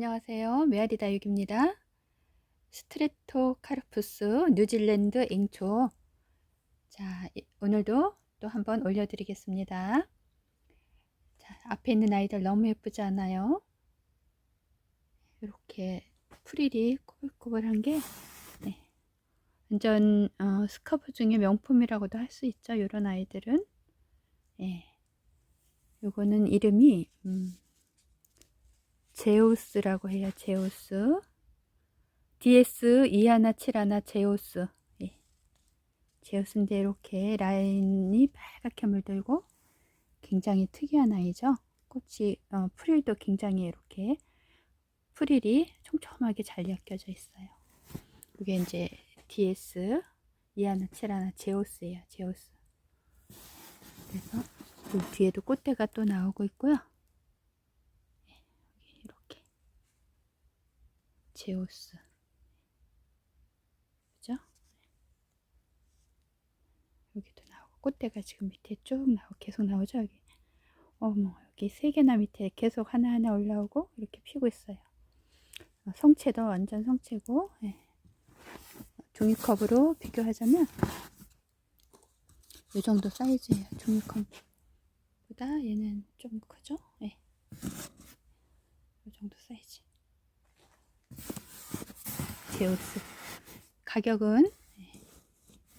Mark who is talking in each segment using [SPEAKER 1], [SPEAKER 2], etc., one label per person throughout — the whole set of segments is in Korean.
[SPEAKER 1] 안녕하세요. 메아리 다육입니다. 스트레토카르푸스 뉴질랜드 앵초. 자, 이- 오늘도 또 한번 올려드리겠습니다. 자, 앞에 있는 아이들 너무 예쁘지 않아요? 이렇게 프릴이 꼬불꼬불한 게 네. 완전 어, 스카프 중에 명품이라고도 할 수 있죠. 이런 아이들은. 예. 요거는 이름이 음, 제우스라고 해요. 제우스. DS 2171 제우스. 예. 제우스인데 이렇게 라인이 빨갛게 물들고 굉장히 특이한 아이죠. 꽃이 어, 프릴도 굉장히 이렇게 프릴이 촘촘하게 잘 엮여져 있어요. 이게 이제 DS 2171 제우스예요. 제우스. 그래서 그 뒤에도 꽃대가 또 나오고 있고요. 이렇게 제우스 그죠? 여기도 나오고 꽃대가 지금 밑에 쭉 나오고 계속 나오죠 여기 어머 여기 세 개나 밑에 계속 하나하나 올라오고 이렇게 피고 있어요 어, 성체도 완전 성체고 예. 종이컵으로 비교하자면 이 정도 사이즈예요 종이컵보다 얘는 좀 크죠? 예. 이 정도 사이즈. 제우스. 가격은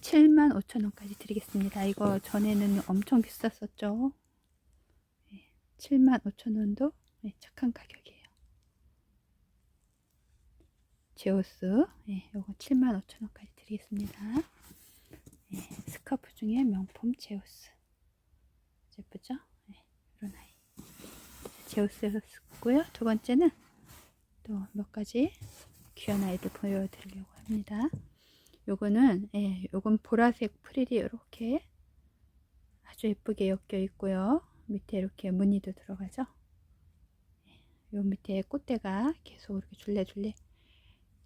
[SPEAKER 1] 75,000원까지 드리겠습니다. 이거 전에는 엄청 비쌌었죠. 75,000원도 착한 가격이에요. 제우스. 예, 요거 75,000원까지 드리겠습니다. 예, 스카프 중에 명품 제우스. 예쁘죠? 예, 이런 아이. 제우스였고요. 두 번째는 또 몇 가지 귀한 아이들 보여드리려고 합니다. 요거는 예, 요건 보라색 프릴이 이렇게 아주 예쁘게 엮여 있고요. 밑에 이렇게 무늬도 들어가죠. 예, 요 밑에 꽃대가 계속 이렇게 줄레줄레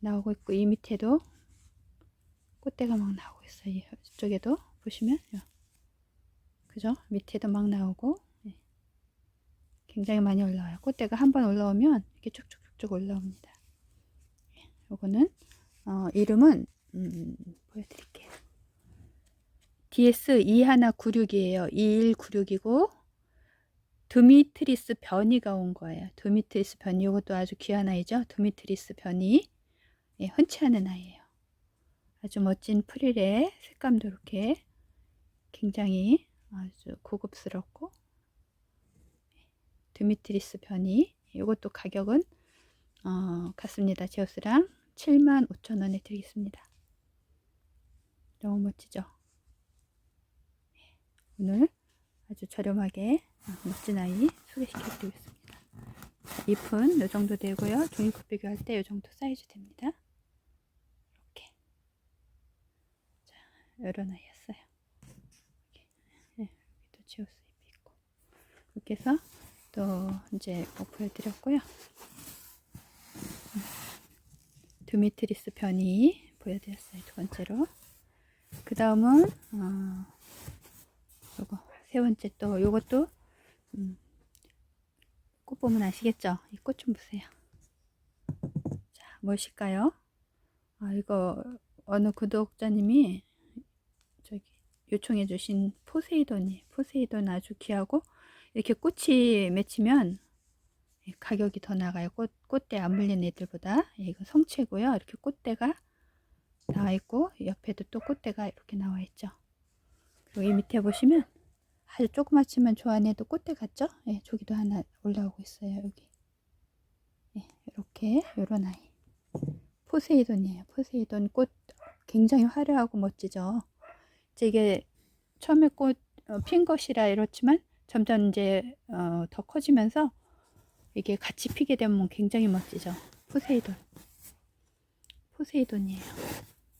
[SPEAKER 1] 나오고 있고 이 밑에도 꽃대가 막 나오고 있어요. 이쪽에도 보시면 요. 그죠? 밑에도 막 나오고 예. 굉장히 많이 올라와요. 꽃대가 한 번 올라오면 이렇게 쭉쭉쭉쭉 올라옵니다. 예, 요거는 어, 이름은 음, 보여드릴게요. DS 2196이에요. 2196이고 드미트리스 변이가 온 거예요. 드미트리스 변이 이것도 아주 귀한 아이죠. 드미트리스 변이 예, 흔치 않은 아이예요. 아주 멋진 프릴의 색감도 이렇게 굉장히 아주 고급스럽고 드미트리스 변이 이것도 가격은 어, 같습니다. 제우스랑 75,000원에 드리겠습니다. 너무 멋지죠? 오늘 아주 저렴하게 어, 멋진 아이 소개시켜 드리겠습니다. 잎은 이 정도 되고요. 종이컵 비교할 때 이 정도 사이즈 됩니다. 이렇게 자, 이런 아이였어요. 네, 여기도 제우스 잎이 있고 이렇게 해서 또 이제 뭐 보여드렸고요. 드미트리스 편이 보여드렸어요. 두 번째로. 그 다음은, 어, 요거, 세 번째 또, 요것도, 음, 꽃 보면 아시겠죠? 이 꽃 좀 보세요. 자, 무엇일까요? 아, 이거, 어느 구독자님이, 저기, 요청해 주신 포세이돈이, 포세이돈 아주 귀하고, 이렇게 꽃이 맺히면, 예, 가격이 더 나가요. 꽃, 꽃대 안 물린 애들보다. 예, 이거 성체고요. 이렇게 꽃대가 나와 있고, 옆에도 또 꽃대가 이렇게 나와 있죠. 그리고 이 밑에 보시면 아주 조그맣지만 저 안에도 꽃대 같죠? 예, 저기도 하나 올라오고 있어요. 여기. 예, 이렇게, 요런 아이. 포세이돈이에요. 포세이돈 꽃 굉장히 화려하고 멋지죠? 이제 이게 처음에 꽃, 어, 핀 것이라 이렇지만 점점 이제, 어, 더 커지면서 이게 같이 피게 되면 굉장히 멋지죠. 포세이돈. 포세이돈이에요.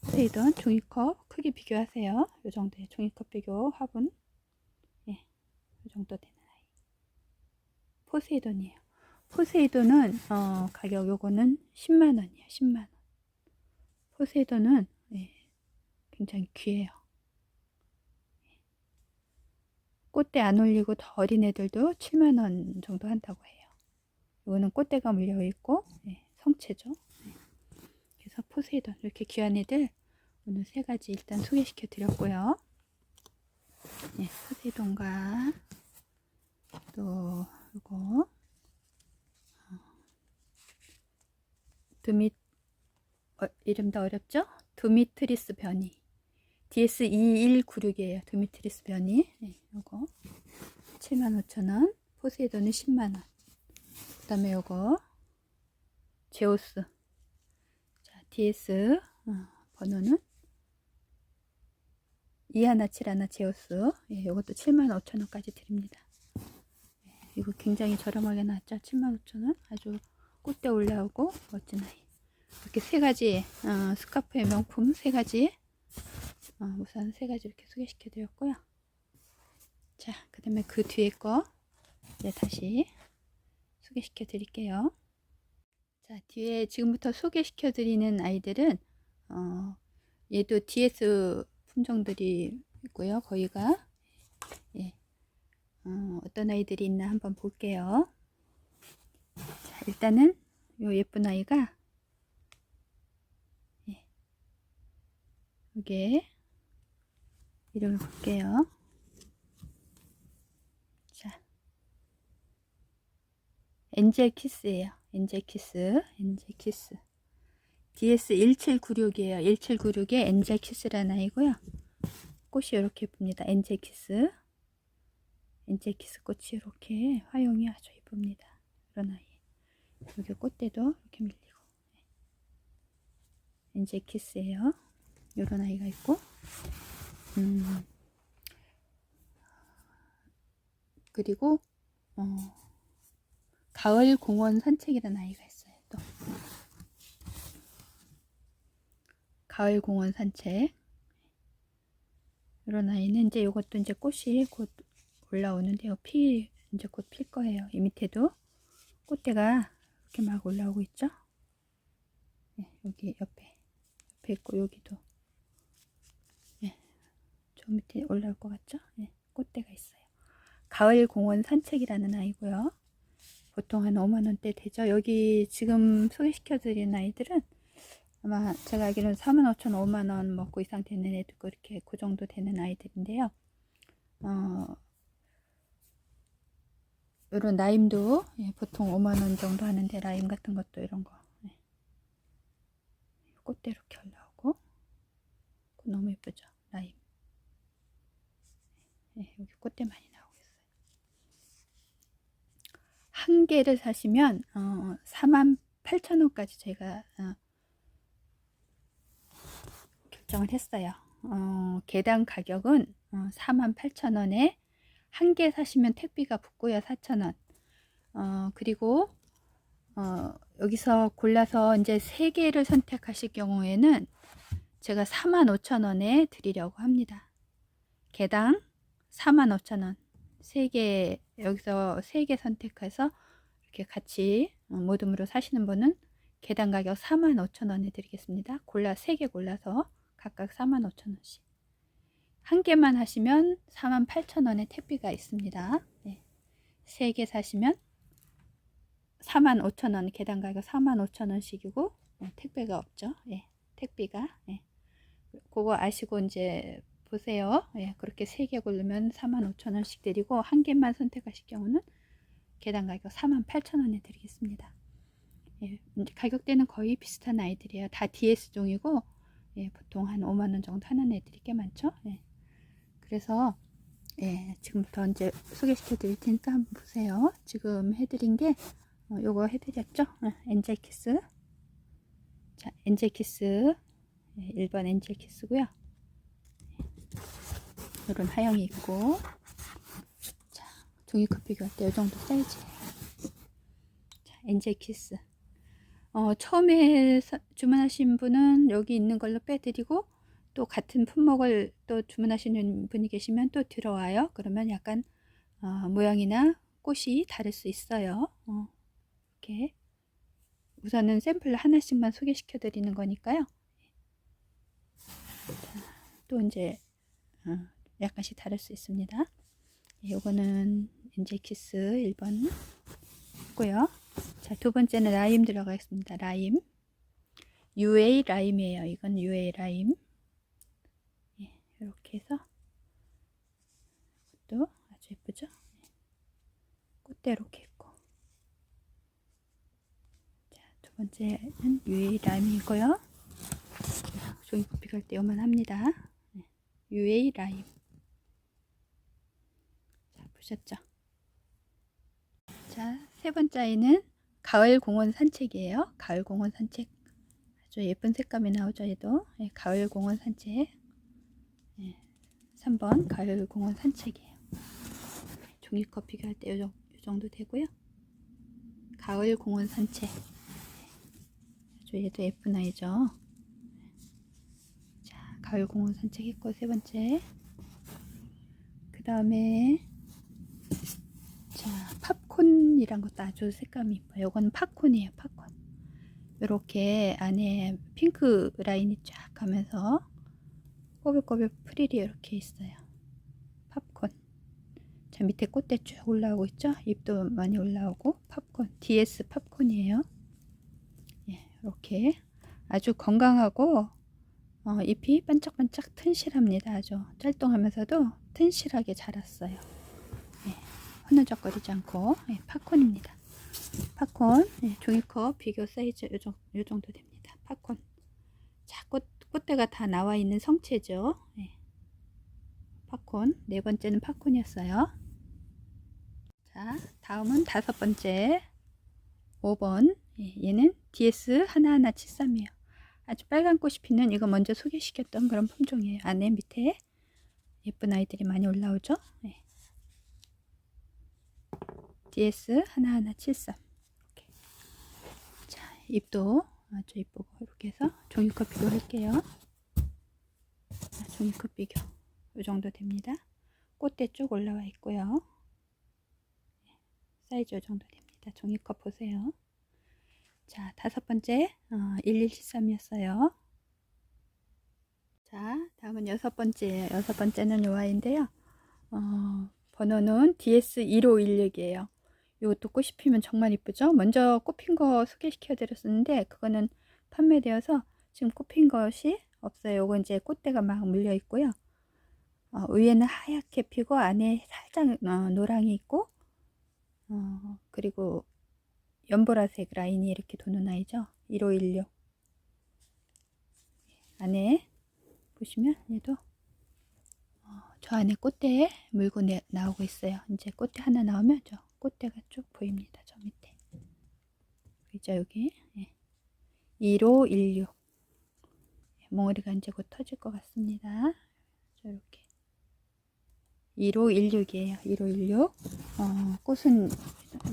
[SPEAKER 1] 포세이돈 종이컵 크기 비교하세요. 이 정도의 종이컵 비교 화분. 예, 이 정도 되는 아이. 포세이돈이에요. 포세이돈은 어, 가격 요거는 10만 원이에요. 10만 원. 포세이돈은 예, 굉장히 귀해요. 꽃대 안 올리고 더 어린 애들도 7만 원 정도 한다고 해요. 이거는 꽃대가 물려 있고 예, 성체죠. 예. 그래서 포세이돈 이렇게 귀한 애들 오늘 세 가지 일단 소개시켜 드렸고요. 예, 포세이돈과 또 이거 어, 드미 어, 이름도 어렵죠? 드미트리스 변이 DS2196이에요. 드미트리스 변이 네, 요거 75,000원 포세이돈은 10만원 그 다음에 요거 제오스. 자 DS 어, 번호는 2171 제오스. 예, 요것도 75,000원까지 드립니다. 예, 이거 굉장히 저렴하게 나왔죠? 75,000원? 아주 꽃대 올라오고 멋진 아이. 이렇게 세 가지 어, 스카프의 명품 세 가지 어, 우선 세 가지 이렇게 소개시켜 드렸고요. 자, 그 다음에 그 뒤에 거. 이제 다시 소개시켜 드릴게요. 자, 뒤에 지금부터 소개시켜 드리는 아이들은 어, 얘도 DS 품종들이 있고요. 거기가 예, 어, 어떤 아이들이 있나 한번 볼게요. 자, 일단은 요 예쁜 아이가 이게 이름을 볼게요. 자, 엔젤 키스예요. 엔젤 키스, 엔젤 키스. DS 1796이에요. 1796에 엔젤 키스라는 아이고요. 꽃이 이렇게 예쁩니다. 엔젤 키스. 엔젤 키스 꽃이 이렇게 화용이 아주 예쁩니다. 이런 아이. 여기 꽃대도 이렇게 밀리고. 엔젤 키스예요. 이런 아이가 있고, 음, 그리고, 어, 가을 공원 산책이라는 아이가 있어요, 또. 가을 공원 산책. 이런 아이는 이제 이것도 이제 꽃이 곧 올라오는데요. 피, 이제 곧 필 거예요. 이 밑에도 꽃대가 이렇게 막 올라오고 있죠? 네, 여기 옆에, 옆에 있고, 여기도. 저 밑에 올라올 것 같죠? 네, 꽃대가 있어요. 가을 공원 산책이라는 아이고요. 보통 한 5만원대 되죠. 여기 지금 소개시켜 드린 아이들은 아마 제가 알기로는 4만 5천 5만원 먹고 이상 되는 애들 이렇게 그 정도 되는 아이들인데요. 어, 이런 라임도 예, 보통 5만원 정도 하는데 라임 같은 것도 이런 거 네. 꽃대 이렇게 올라오고 너무 예쁘죠 라임 네, 여기 꽃대 많이 나오고 있어요. 한 개를 사시면 어, 48,000원까지 제가 어, 결정을 했어요. 어, 개당 가격은 어, 48,000원에 한 개 사시면 택비가 붙고요. 4,000원. 어, 그리고 어, 여기서 골라서 이제 세 개를 선택하실 경우에는 제가 45,000원에 드리려고 합니다. 개당 45,000원. 3개, 여기서 3개 선택해서 이렇게 같이 어, 모둠으로 사시는 분은 개당 가격 45,000원에 드리겠습니다. 골라, 3개 골라서 각각 45,000원씩. 한 개만 하시면 48,000원의 택비가 있습니다. 네. 3개 사시면 45,000원, 개당 가격 45,000원씩이고, 어, 택배가 없죠. 예, 택비가. 예. 그거 아시고 이제 보세요. 예, 그렇게 3개 고르면 45,000원씩 드리고 한 개만 선택하실 경우는 개당 가격 48,000원에 드리겠습니다. 예, 가격대는 거의 비슷한 아이들이에요. 다 DS종이고 예, 보통 한 5만원 정도 하는 애들이 꽤 많죠. 예. 그래서 예, 지금부터 이제 소개시켜 드릴 테니까 한번 보세요. 지금 해드린 게 어, 요거 해드렸죠. 어, 엔젤키스 자, 엔젤키스 예, 1번 엔젤키스고요. 이런 하영이 있고. 자 종이커피가 어때? 이 정도 사이즈예요 자 엔젤 키스. 어, 처음에 사, 주문하신 분은 여기 있는 걸로 빼드리고 또 같은 품목을 또 주문하시는 분이 계시면 또 들어와요. 그러면 약간 어, 모양이나 꽃이 다를 수 있어요. 어, 이렇게. 우선은 샘플 하나씩만 소개시켜 드리는 거니까요. 자, 또 이제 어, 약간씩 다를 수 있습니다. 예, 요거는 엔젤 키스 1번 고요 자, 두 번째는 라임 들어가겠습니다. 라임. UA 라임이에요. 이건 UA 라임. 예, 이렇게 해서 또 아주 예쁘죠? 예. 꽃대 이렇게 있고. 자, 두 번째는 UA 라임이고요. 자, 종이커피 갈때 요만 합니다. 예, UA 라임. 자, 보셨죠? 자, 세 번째 아이는 가을 공원 산책이에요. 가을 공원 산책. 아주 예쁜 색감이 나오죠, 얘도. 예, 가을 공원 산책. 예, 3번 가을 공원 산책이에요. 종이컵 비교할 때 요 정도 되고요. 가을 공원 산책. 아주 얘도 예쁜 아이죠. 자, 가을 공원 산책했고, 세 번째. 그 다음에 자, 팝콘이란 것도 아주 색감이 이뻐요. 이건 팝콘이에요, 팝콘. 이렇게 안에 핑크 라인이 쫙 가면서 꼬불꼬불 프릴이 이렇게 있어요. 팝콘. 자, 밑에 꽃대 쭉 올라오고 있죠? 잎도 많이 올라오고 팝콘. DS 팝콘이에요. 예, 이렇게 아주 건강하고 어, 잎이 반짝반짝 튼실합니다. 아주 짤뚱하면서도 튼실하게 자랐어요. 흐느적거리지 않고 예, 팝콘입니다. 팝콘 예, 종이컵 비교 사이즈 요, 정, 요 정도 됩니다. 팝콘 자 꽃, 꽃대가 다 나와 있는 성체죠. 예. 팝콘 네 번째는 팝콘이었어요. 자 다음은 다섯 번째 5번 예, 얘는 DS 하나하나 73이에요. 아주 빨간 꽃이 피는 이거 먼저 소개시켰던 그런 품종이에요. 안에 밑에 예쁜 아이들이 많이 올라오죠. 예. DS 하나하나 73 이렇게. 자 잎도 아주 이쁘고 이렇게 해서 종이컵 비교할게요 자, 종이컵 비교 이 정도 됩니다 꽃대 쭉 올라와 있고요 네, 사이즈 이 정도 됩니다 종이컵 보세요 자 다섯 번째 어, 1173이었어요 자 다음은 여섯 번째 여섯 번째는 요 아이인데요 어, 번호는 DS1516이에요 이것도 꽃이 피면 정말 이쁘죠? 먼저 꽃핀 거 소개시켜 드렸었는데 그거는 판매되어서 지금 꽃핀 것이 없어요. 이건 이제 꽃대가 막 물려 있고요. 어, 위에는 하얗게 피고 안에 살짝 어, 노랑이 있고 어, 그리고 연보라색 라인이 이렇게 도는 아이죠. 1516 안에 보시면 얘도 어, 저 안에 꽃대에 물고 내, 나오고 있어요. 이제 꽃대 하나 나오면 저 꽃대가 쭉 보입니다. 저 밑에. 그죠, 여기. 예. 1516. 몽우리가 이제 곧 터질 것 같습니다. 저렇게. 1516이에요. 1516. 어, 꽃은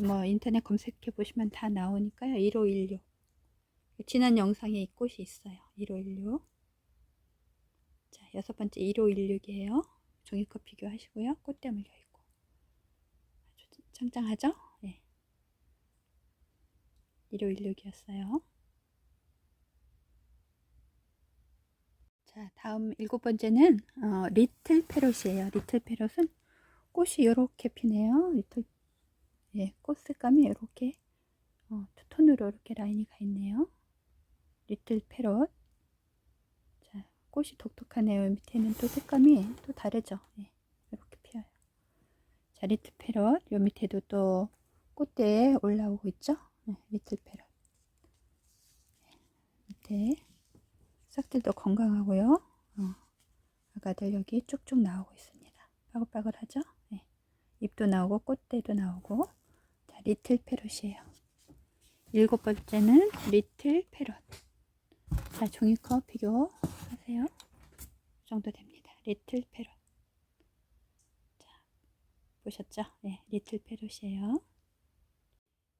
[SPEAKER 1] 뭐 인터넷 검색해 보시면 다 나오니까요. 1516. 지난 영상에 이 꽃이 있어요. 1516. 자, 여섯 번째 1516이에요. 종이컵 비교하시고요. 꽃대 물려 있고. 짱짱하죠? 네. 1516이었어요. 자, 다음 일곱 번째는 어, 리틀 페롯이에요. 리틀 페롯은 꽃이 이렇게 피네요. 리틀 예, 꽃 색감이 이렇게 어, 투톤으로 이렇게 라인이 가 있네요. 리틀 페롯. 자, 꽃이 독특하네요. 밑에는 또 색감이 또 다르죠. 예. 자, 리틀 패럿. 요 밑에도 또 꽃대에 올라오고 있죠? 네, 리틀 패럿. 밑에 싹들도 건강하고요. 어, 아가들 여기 쭉쭉 나오고 있습니다. 빠글빠글하죠? 네. 잎도 나오고 꽃대도 나오고 자, 리틀 패럿이에요. 일곱 번째는 리틀 패럿. 자, 종이컵 비교하세요. 이 정도 됩니다. 리틀 패럿. 보셨죠? 네, 리틀 페롯이에요.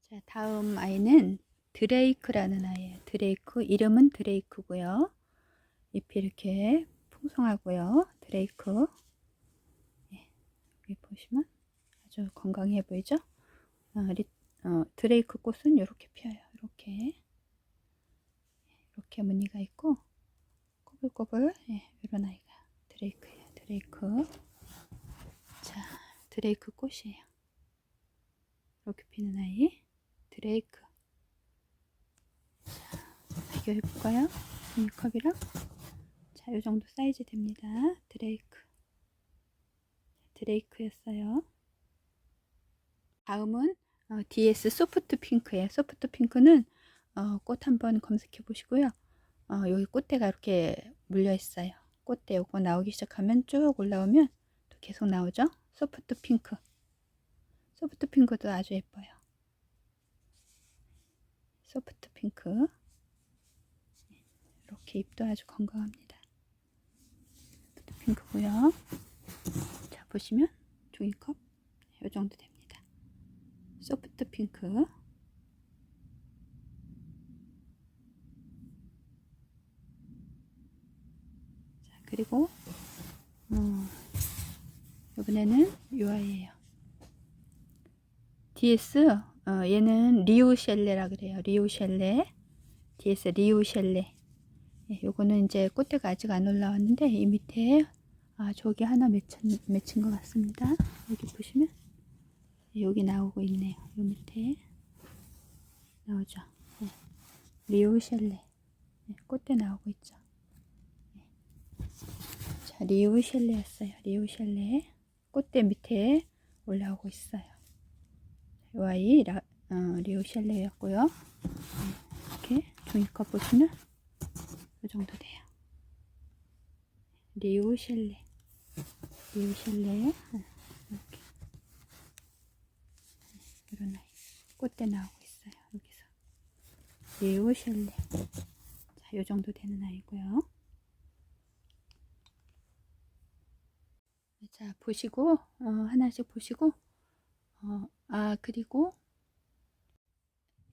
[SPEAKER 1] 자, 다음 아이는 드레이크라는 아이예요. 드레이크 이름은 드레이크고요. 잎이 이렇게 풍성하고요. 드레이크. 네, 여기 보시면 아주 건강해 보이죠? 어, 리, 어, 드레이크 꽃은 이렇게 피어요. 이렇게 이렇게 무늬가 있고 꼬불꼬불 예, 이런 아이가 드레이크예요. 드레이크. 드레이크 꽃이에요. 이렇게 피는 아이 드레이크 비교해볼까요? 종이컵이랑. 자, 요 정도 사이즈 됩니다. 드레이크. 드레이크였어요. 다음은 어, DS 소프트 핑크예요. 소프트 핑크는 어, 꽃 한번 검색해 보시고요. 어, 여기 꽃대가 이렇게 물려 있어요. 꽃대 요거 나오기 시작하면 쭉 올라오면 또 계속 나오죠. 소프트 핑크. 소프트 핑크도 아주 예뻐요. 소프트 핑크. 이렇게 잎도 아주 건강합니다. 핑크고요. 자 보시면 종이컵 이 정도 됩니다. 소프트 핑크. 자 그리고 어, 이번에는 요 아이예요. DS 어, 얘는 리우 셸레라 그래요. 리우 셸레. DS 리우 셸레. 예, 요거는 이제 꽃대가 아직 안 올라왔는데 이 밑에 아 저기 하나 맺힌, 맺힌 것 같습니다. 여기 보시면 예, 여기 나오고 있네요. 요 밑에 나오죠. 예. 리우셸레. 예, 꽃대 나오고 있죠. 예. 자 리우셸레였어요. 리우셸레. 꽃대 밑에 올라오고 있어요. 요 아이 라, 어, 리우셸레였고요. 예, 이렇게 종이컵 보시면 이 정도 돼요. 리우셸레. 리우셸레. 어, 이렇게. 이런 아이. 꽃대 나오고 있어요. 여기서. 리우셸레. 자, 요 정도 되는 아이고요. 자, 보시고, 어, 하나씩 보시고, 어, 아, 그리고,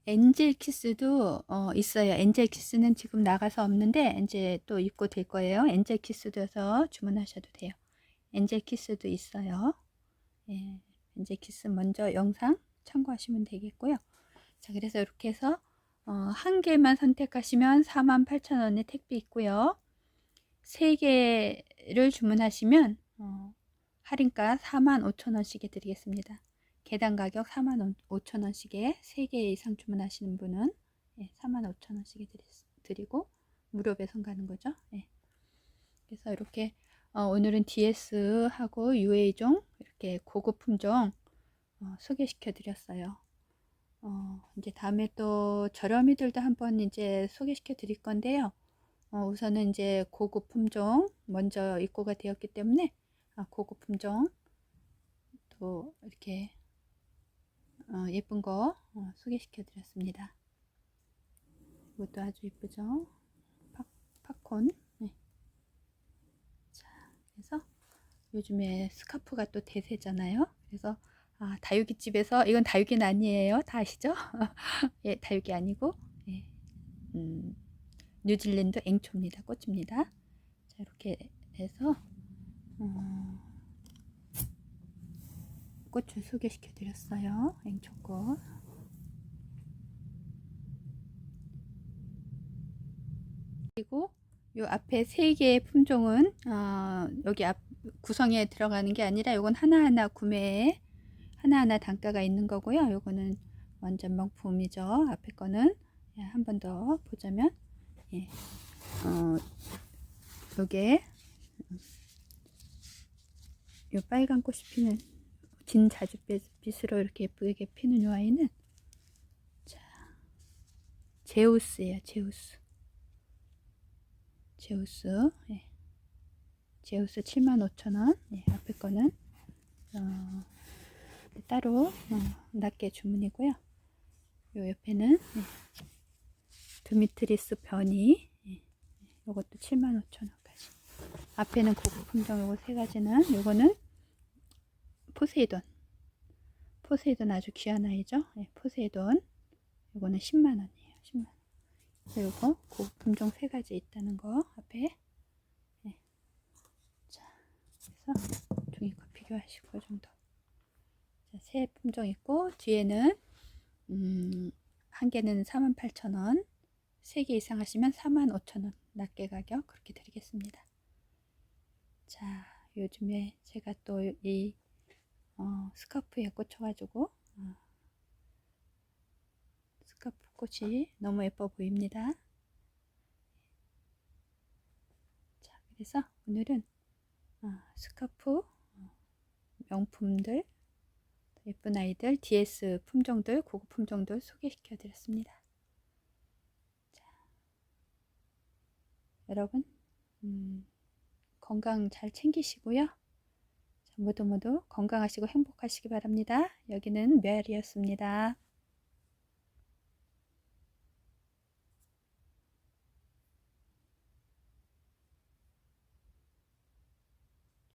[SPEAKER 1] 엔젤 키스도 어, 있어요. 엔젤 키스는 지금 나가서 없는데 이제 또 입고 될 거예요. 엔젤 키스도서 주문하셔도 돼요. 엔젤 키스도 있어요. 예, 엔젤 키스 먼저 영상 참고하시면 되겠고요. 자, 그래서 이렇게 해서 어, 한 개만 선택하시면 48,000원의 택배 있고요. 세 개를 주문하시면 어, 할인가 45,000원씩에 드리겠습니다. 계단 가격 45,000원씩에 3개 이상 주문하시는 분은 예, 45,000원씩에 드리고 무료 배송 가는 거죠. 예. 그래서 이렇게 어, 오늘은 DS하고 UA종 이렇게 고급 품종 어, 소개시켜 드렸어요. 어, 이제 다음에 또 저렴이들도 한번 이제 소개시켜 드릴 건데요. 어, 우선은 이제 고급 품종 먼저 입고가 되었기 때문에 아, 고급 품종 또 이렇게 어, 예쁜 거 어, 소개시켜 드렸습니다. 이것도 아주 예쁘죠? 팝, 팝콘. 네. 자, 그래서 요즘에 스카프가 또 대세잖아요. 그래서 아, 다육이 집에서 이건 다육이는 아니에요. 다 아시죠? 예, 다육이 아니고 예, 음, 뉴질랜드 앵초입니다. 꽃입니다. 자, 이렇게 해서 어, 꽃을 소개시켜 드렸어요. 앵초꽃. 그리고 요 앞에 세 개의 품종은 어, 여기 앞 구성에 들어가는 게 아니라 요건 하나하나 구매에 하나하나 단가가 있는 거고요. 요거는 완전 명품이죠. 앞에 거는 예, 한번 더 보자면 예. 어, 요게 요 빨간 꽃이 피는 진 자줏빛으로 이렇게 예쁘게 피는 요 아이는 자 제우스예요. 제우스. 제우스. 예. 제우스 75,000원. 예, 앞에 거는 어, 따로 어, 낮게 주문이고요. 요 옆에는 예, 드미트리스 변이 예, 요것도 75,000원까지. 앞에는 고급 품종 요거 세 가지는 요거는 포세이돈. 포세이돈 아주 귀한 아이죠. 네, 포세이돈. 이거는 10만원이에요. 10만원. 그리고 고급 품종 세 가지 있다는 거 앞에. 네. 자, 그래서 종이컵 비교하시고 그 정도. 자, 세 품종 있고 뒤에는 음, 한 개는 48,000원. 세 개 이상 하시면 45,000원. 낮게 가격 그렇게 드리겠습니다. 자, 요즘에 제가 또 이 어, 스카프에 꽂혀가지고 어, 스카프 꽃이 너무 예뻐 보입니다. 자, 그래서 오늘은 어, 스카프 어, 명품들 예쁜 아이들 DS 품종들 고급 품종들 소개시켜 드렸습니다. 자, 여러분 음, 건강 잘 챙기시고요. 자, 모두 모두 건강하시고 행복하시기 바랍니다. 여기는 메아리였습니다.